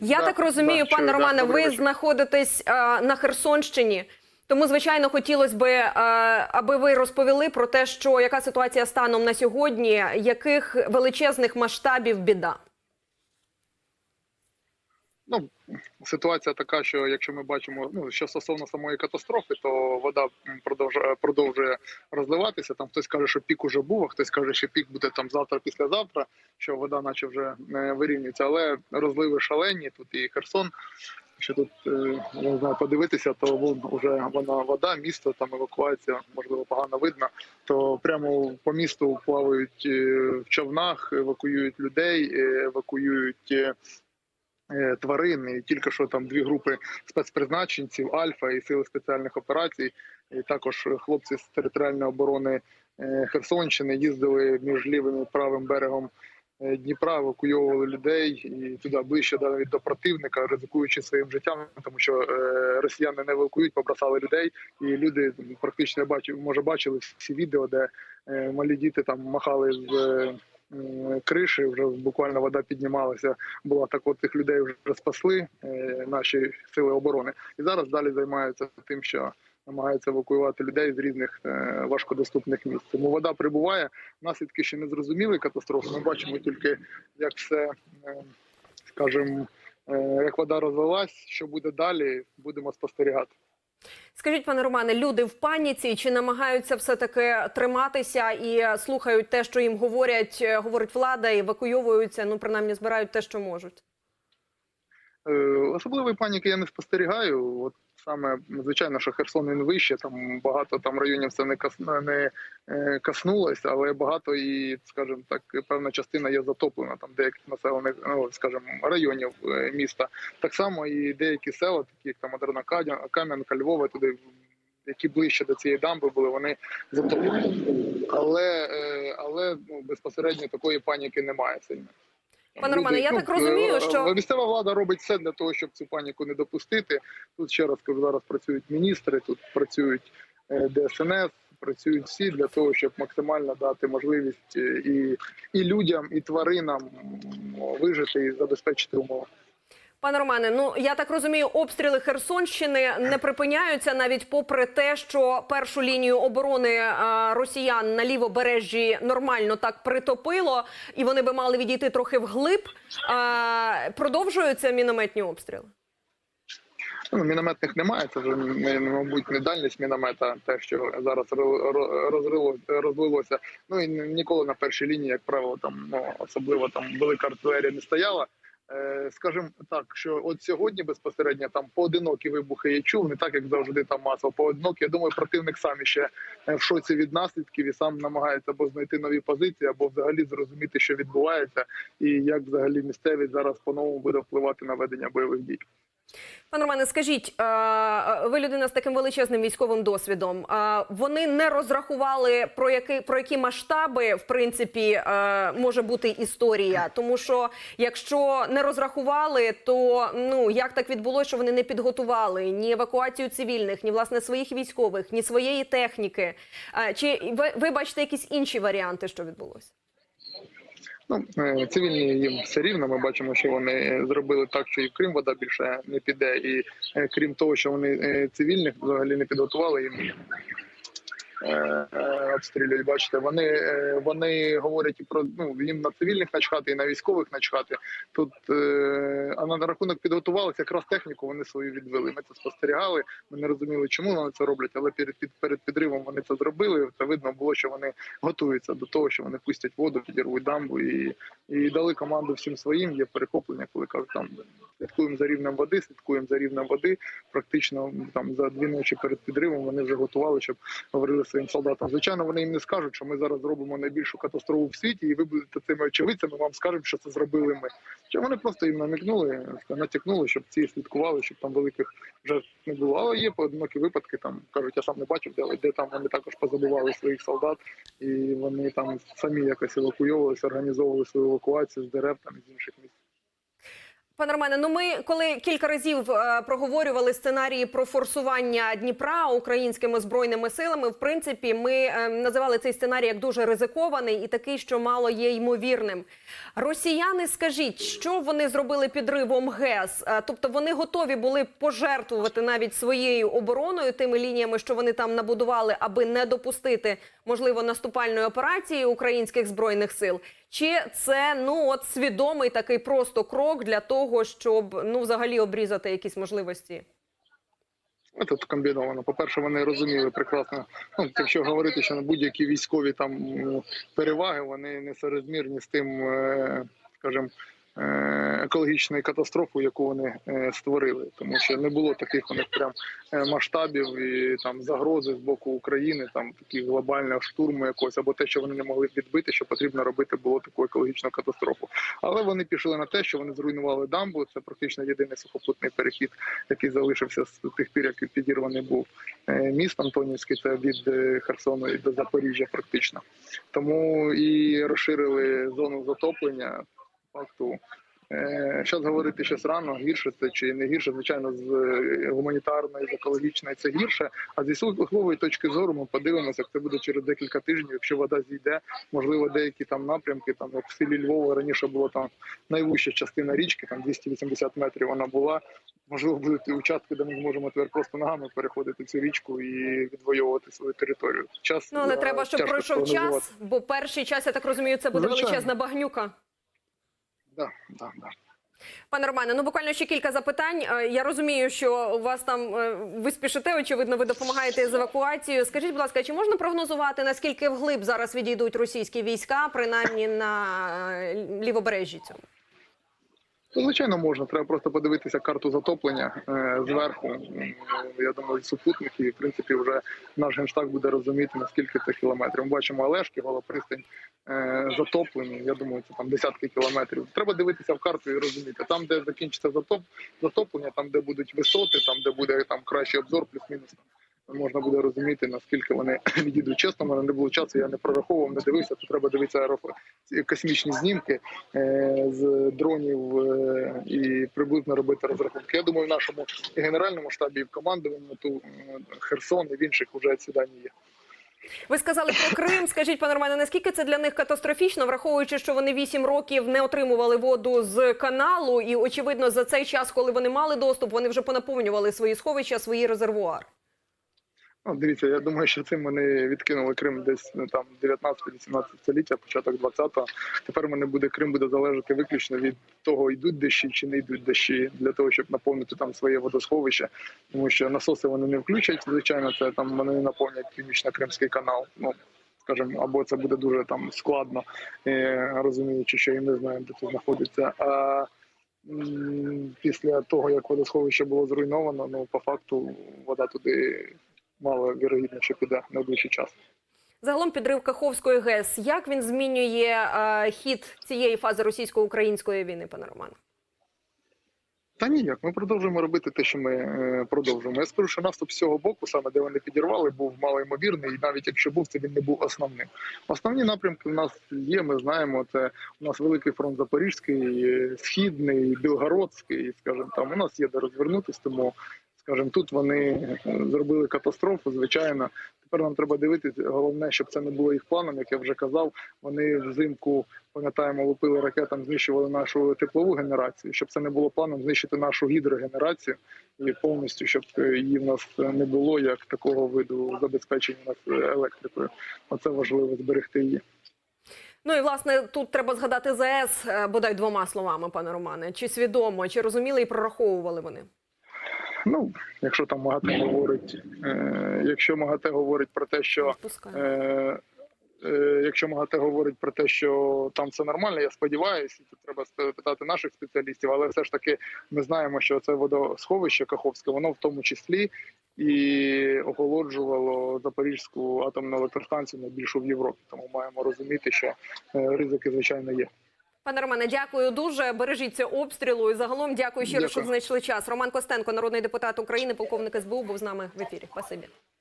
Я так розумію, пане Романе, ви знаходитесь е, на Херсонщині. Тому, звичайно, хотілося би, е, аби ви розповіли про те, що яка ситуація станом на сьогодні, яких величезних масштабів біда. Ну, ситуація така, що якщо ми бачимо, ну що стосовно самої катастрофи, то вода продовжує продовжує розливатися. Там хтось каже, що пік уже був, а хтось каже, що пік буде там завтра, післязавтра, що вода, наче вже е, вирівнюється. Але розливи шалені. Тут і Херсон. Що тут е, не знаю, подивитися, то вон вже вона вода, місто там евакуація, можливо, погано видно. То прямо по місту плавають е, в човнах, евакуюють людей, е, евакуюють. Е, тварин. І тільки що там дві групи спецпризначенців Альфа і сили спеціальних операцій. І також хлопці з територіальної оборони е, Херсонщини їздили між лівим і правим берегом. е, Дніпра евакуйовували людей і туди ближче навіть до противника, ризикуючи своїм життям, тому що росіяни не евакуюють, побросали людей, і люди практично бачив, може бачили всі відео, де малі діти там махали з криші, вже буквально вода піднімалася була так, от цих людей вже спасли е, наші сили оборони, і зараз далі займаються тим, що намагаються евакуювати людей з різних е, важкодоступних місць. Тому вода прибуває. Наслідки ще не зрозуміли катастрофи. Ми бачимо тільки, як все, е, скажімо, як вода розвелась, що буде далі, будемо спостерігати. Скажіть, пане Романе, люди в паніці чи намагаються все таки триматися і слухають те, що їм говорять, е, говорить влада, евакуйовуються, ну принаймні збирають те, що можуть. Е, Особливої паніки я не спостерігаю. От саме звичайно, що Херсон він вище, там багато там районів це не кас не е, але багато і, скажімо так, певна частина є затоплена там деяких населених, ну скажімо, районів е, міста. Так само і деякі села, такі як там Модерна Кам'янка, Львова, туди. Які ближче до цієї дамби були, вони затоплені. Але, е, але ну, безпосередньо такої паніки немає сильно. Пане Романе, я так розумію, е, що- місцева влада робить все для того, щоб цю паніку не допустити. Тут ще раз кажу, зараз працюють міністри, тут працюють е, ДСНС, працюють всі для того, щоб максимально дати можливість е, і, і людям, і тваринам вижити і забезпечити умови. Пане Романе, ну я так розумію, обстріли Херсонщини не припиняються навіть попри те, що першу лінію оборони е, росіян на лівобережжі нормально так притопило, і вони би мали відійти трохи вглиб. Е, продовжуються мінометні обстріли. Ну, мінометних немає. Це вже мабуть не дальність міномета, те, що зараз ро- ро- розрило розлилося. Ну і ніколи на першій лінії, як правило, там ну особливо там велика артилерія не стояла. Е, Скажімо так, що от сьогодні безпосередньо там поодинокі вибухи я чув, не так як завжди там масово. Поодинокі, я думаю, противник сам ще е, в шоці від наслідків і сам намагається або знайти нові позиції, або взагалі зрозуміти, що відбувається, і як взагалі місцевість зараз по-новому буде впливати на ведення бойових дій. Пане Романе, скажіть, ви людина з таким величезним військовим досвідом. Вони не розрахували про які про які масштаби в принципі е, може бути історія. Тому що якщо не розрахували, то ну як так відбулося, що вони не підготували ні евакуацію цивільних, ні власне своїх військових, ні своєї техніки. Чи ви, ви бачите якісь інші варіанти, що відбулося? Ну е, цивільні їм все рівно. Ми бачимо, що вони зробили так, що і в Крим вода більше не піде. І е, крім того, що вони е, цивільних взагалі не підготували їм. Е, Обстрілюють, бачите, вони е, вони говорять і про ну їм на цивільних начхати, і на військових начхати. Тут е, а на рахунок підготувалися якраз техніку. Вони свою відвели. Ми це спостерігали. Ми не розуміли, чому вони це роблять, але перед під перед підривом вони це зробили. Це видно було, що вони готуються до того, що вони пустять воду, підірвуть дамбу і, і дали команду всім своїм. Є перехоплення, коли кажуть, там слідкуємо за рівнем води, слідкуємо за рівнем води. Практично там за дві ночі перед підривом вони вже готували, щоб говорили своїм солдатам. Звичайно, вони їм не скажуть, що ми зараз зробимо найбільшу катастрофу в світі, і ви будете цими очевидцями. Вам скажемо, що це зробили ми. Що вони просто їм намікнули, натякнули, щоб ці слідкували, щоб там великих жертв не було. Але є поодинокі випадки. Там кажуть, я сам не бачив, де, де там вони також позабували своїх солдат, і вони там самі якось евакуйовувалися, організовували свою евакуацію з дерев там з інших місць. Пане Романе, ну ми коли кілька разів е, проговорювали сценарії про форсування Дніпра українськими збройними силами, в принципі, ми е, називали цей сценарій як дуже ризикований і такий, що мало є ймовірним. Росіяни, скажіть, що вони зробили підривом ГЕС? Е, тобто вони готові були пожертвувати навіть своєю обороною тими лініями, що вони там набудували, аби не допустити можливо наступальної операції українських збройних сил. Чи це ну от свідомий такий просто крок для того, щоб ну взагалі обрізати якісь можливості? Ну, Тут комбіновано. По-перше, вони розуміли прекрасно. Ну, якщо говорити, що на будь-які військові там переваги, вони не соразмірні з тим, е, скажімо, е, екологічною катастрофою, яку вони е, створили, тому що не було таких у них прям е, масштабів і там загрози з боку України, там такі глобального штурму якогось, або те, що вони не могли відбити, що потрібно робити, було таку екологічну катастрофу. Але вони пішли на те, що вони зруйнували дамбу. Це практично єдиний сухопутний перехід, який залишився з тих пір, як підірваний був міст Антонівський. Це від Херсону і до Запоріжжя, практично. Тому і розширили зону затоплення. Факту зараз говорити щось рано, гірше це чи не гірше, звичайно, з е, гуманітарної, з екологічної це гірше. А зі службової точки зору ми подивимося, як це буде через декілька тижнів. Якщо вода зійде, можливо, деякі там напрямки, там як в селі Львова раніше було там найвища частина річки, там 280 метрів вона була. Можливо, будуть участки, де ми зможемо тепер просто ногами переходити цю річку і відвоювати свою територію. Час Ну але е, треба, щоб пройшов час, бо перший час, я так розумію, це буде Звичайно. величезна багнюка. Да, да. Пане Романе, ну буквально ще кілька запитань. Е, Я розумію, що у вас там е, ви спішите, очевидно, ви допомагаєте з евакуацією. Скажіть, будь ласка, чи можна прогнозувати наскільки вглиб зараз відійдуть російські війська, принаймні на е, лівобережжі цьому? Ну, звичайно, можна. Треба просто подивитися карту затоплення е, зверху. Я думаю, супутники, і в принципі, вже наш генштаб буде розуміти, наскільки це кілометрів. Ми бачимо Олешки, Голопристань е, затоплені. Я думаю, це там десятки кілометрів. Треба дивитися в карту і розуміти. Там, де закінчиться затоп, затоплення, там, де будуть висоти, там, де буде там кращий обзор, плюс-мінус. Можна буде розуміти, наскільки вони відійдуть. Чесно, мене не було часу, я не прораховував, не дивився. Тут треба дивитися аерофо- космічні знімки е, з дронів е, і приблизно робити розрахунки. Я думаю, в нашому і генеральному штабі, і в командуванні ту Херсон і в інших вже ці дані є. Ви сказали про Крим. Скажіть, пане Романе, наскільки це для них катастрофічно, враховуючи, що вони вісім років не отримували воду з каналу, і очевидно, за цей час, коли вони мали доступ, вони вже понаповнювали свої сховища, свої резервуари. Ну, дивіться, я думаю, що цим вони відкинули Крим десь ну, там 19-18 століття, початок 20-го. Тепер мене буде Крим буде залежати виключно від того, йдуть дощі чи не йдуть дощі, для того, щоб наповнити там своє водосховище. Тому що насоси вони не включать. Звичайно, це там вони не наповнять північно-кримський канал. Ну скажімо, або це буде дуже там складно, е, розуміючи, що і ми знаємо, де це знаходиться. А після того, як водосховище було зруйновано, ну по факту вода туди мало вірогідно, що піде в найближчий час. Загалом підрив Каховської ГЕС. Як він змінює е, хід цієї фази російсько-української війни, пане Романе? Та ніяк, ми продовжуємо робити те, що ми е, продовжуємо. Я скажу, що наступ з цього боку, саме де вони підірвали, був малоймовірний, і навіть якщо був, це він не був основним. Основні напрямки в нас є. Ми знаємо, це у нас великий фронт Запорізький, східний, Білгородський. Скажімо, там у нас є де розвернутися, тому скажімо, тут вони е, зробили катастрофу. Звичайно, тепер нам треба дивитися. Головне, щоб це не було їх планом, як я вже казав. Вони взимку пам'ятаємо, лупили ракетам, знищували нашу теплову генерацію. Щоб це не було планом, знищити нашу гідрогенерацію і повністю, щоб е, її в нас не було як такого виду забезпечення нас е, електрикою. Оце важливо зберегти її. Ну і власне тут треба згадати ЗС, бодай двома словами, пане Романе. Чи свідомо, чи розуміли і прораховували вони? Ну, якщо там МАГАТЕ говорить, е, якщо МАГАТЕ говорить про те, що Е, е, Якщо МАГАТЕ говорить про те, що там все нормально, я сподіваюся, тут треба спитати наших спеціалістів, але все ж таки ми знаємо, що це водосховище Каховське, воно в тому числі і охолоджувало Запорізьку атомну електростанцію найбільшу в Європі. Тому маємо розуміти, що ризики звичайно є. Пане Романе, дякую дуже. Бережіться обстрілу. І загалом дякую щиро, що знайшли час. Роман Костенко, народний депутат України, полковник СБУ, був з нами в ефірі. Спасибі.